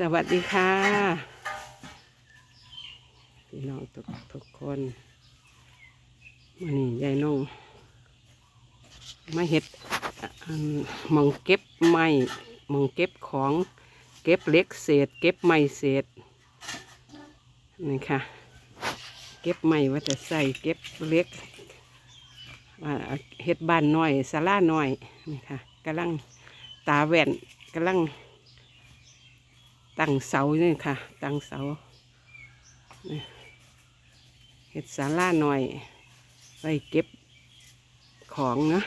สวัสดีค่ะ พี่น้องทุกทุกคนมื่อนี้ยายน้องมาเห็ดอันหมองเก็บไม้มองเก็บของเก็บเล็กเศษ เก็บไม้เศษนี่ค่ะ เก็บไม้ว่าจะใส่เก็บเล็กเห็ดบานน้อยศาลาน้อยนี่ค่ะกำลังตาแว่นกำลัง ตั้งเสานี่ค่ะ ตั้งเสาเห็ดสาราหน่อยไว้เก็บของนะ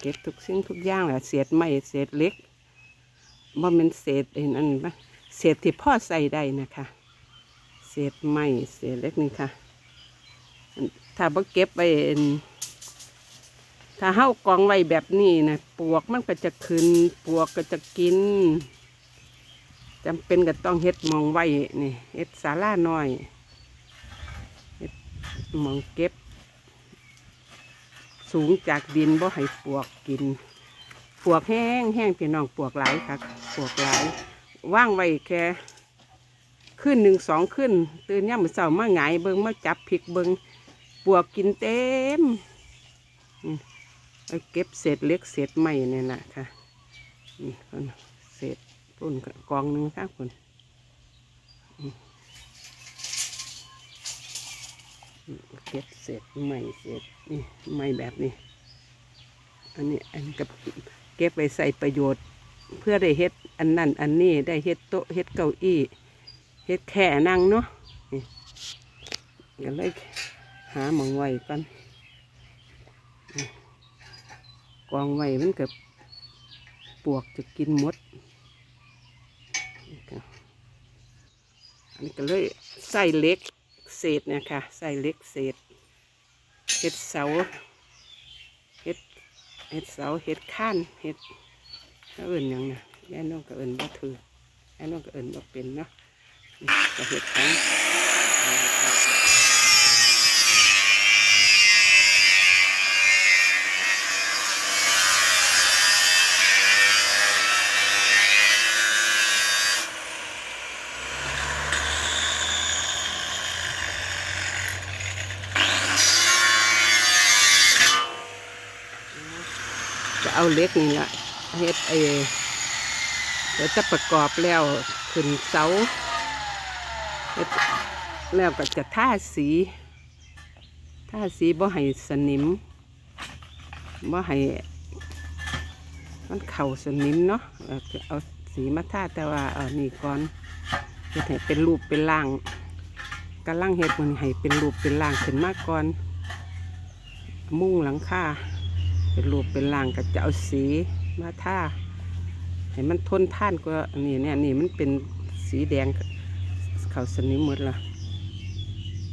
เก็บทุกสิ่งทุกอย่างแหละเศษไม้เศษเล็กว่ามันเศษเอ็นอันปะเศษที่พ่อใส่ได้นะคะ เศษไม้เศษเล็กนี่ค่ะ ถ้าบ่เก็บไว้เอ็นถ้าเฮากองไว้แบบนี้นะปวกมันก็จะขึ้นปวกก็จะกิน จำเป็นก็ต้องเฮ็ดมองไว้นี่เฮ็ดศาลาน้อยเฮ็ดมองเก็บ สูงจากดินบ่ให้ปวกกิน ปวกแห้งแห้งพี่น้องปวกหลายครับปวกหลายว่างไว้แค่ขึ้นหนึ่งสองขึ้น ตื่นย่ามมือเช้ามาหงายเบิงมาจับพริกเบิงปวกกินเต็มเก็บเศษเล็กเศษไม้นี่ยนะค่ะนี่เศษ ปุ่นกองหนึ่งครับคุณเก็บเศษใหม่เศษนี่ใหม่แบบนี้ อันนี้อันกับเก็บไปใส่ประโยชน์ เพื่อได้เฮ็ดอันนั่นอันนี้ได้เฮ็ดโต๊ะเฮ็ดเก้าอี้เฮ็ดแค่นั่งเนาะนี่ก็เลยหาหมองไว้กันกองไว้มันกับปวกจะกินหมด อันนี้ก็เลยใส่เล็กเศษเนี่ยค่ะ ใส่เล็กเศษเห็ดเสาเห็ดเห็ดเสาเห็ดข้านเห็ดก็เอื่นอย่างนะยแยน้องก็เอื่นบ่ถือยายน้องก็เอื่นบ่เป็นเนาะก็เห็ดของ เอาเล็กนี่ละเห็ดไอเดี๋ยวจะประกอบแล้วขึ้นเสาเฮ็ดแล้วก็จะท่าสีท่าสีบ่ให้สนิมบ่ให้มันเข่าสนิมเนาะเอาสีมาท่าแต่ว่าเอานี่ก่อนเฮ็ดให้เป็นรูปเป็นร่างกำลังเฮ็ดมันให้เป็นรูปเป็นร่างขึ้นมาก่อน มุ้งหลังคา เป็นรูปเป็นร่างก็จะเอาสีมาท่าให้มันทนท่านกว่านนี้เนี่ยนี่มันเป็นสีแดงเขาสนิมหมดละ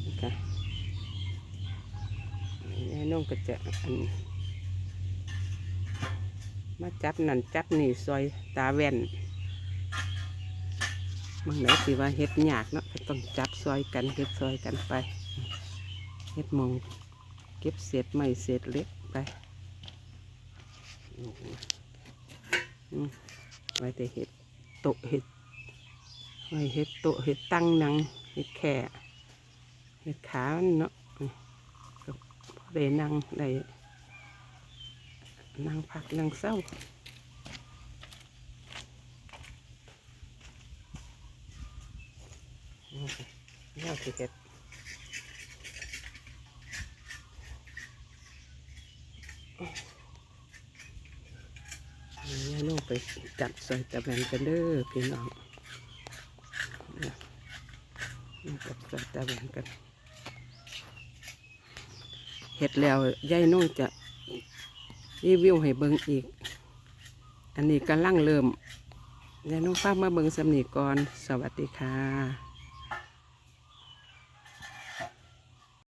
นะคะนี่น้องก็จะอันมาจับนั่นจับนี่ซอยตาแว่นบางไหนสิว่าเฮ็ดหยากเนาะก็ต้องจับซอยกันเฮ็ดซอยกันไปเฮ็ดมองเก็บเศษไม้เศษเล็กไป ไว้แต่เห็ดโตเห็ดไว้เห็ดโตเห็ดตั้งนังเห็ดแข่เห็ดขาเนาะพอได้นั่งได้นั่งพักนั่งเศร้าอืมแล้วสิเห็ดอ นี่น้องไปจับใส่ตะแบนกันเด้อพี่น้องนี่จับใส่ตะแบนกันเห็ดแล้วยายน้องจะรีวิวให้เบิ่งอีก อันนี้กำลังเริ่มยายน้องฟ้ากมาเบิ่งสำนีก่อน สวัสดีค่ะ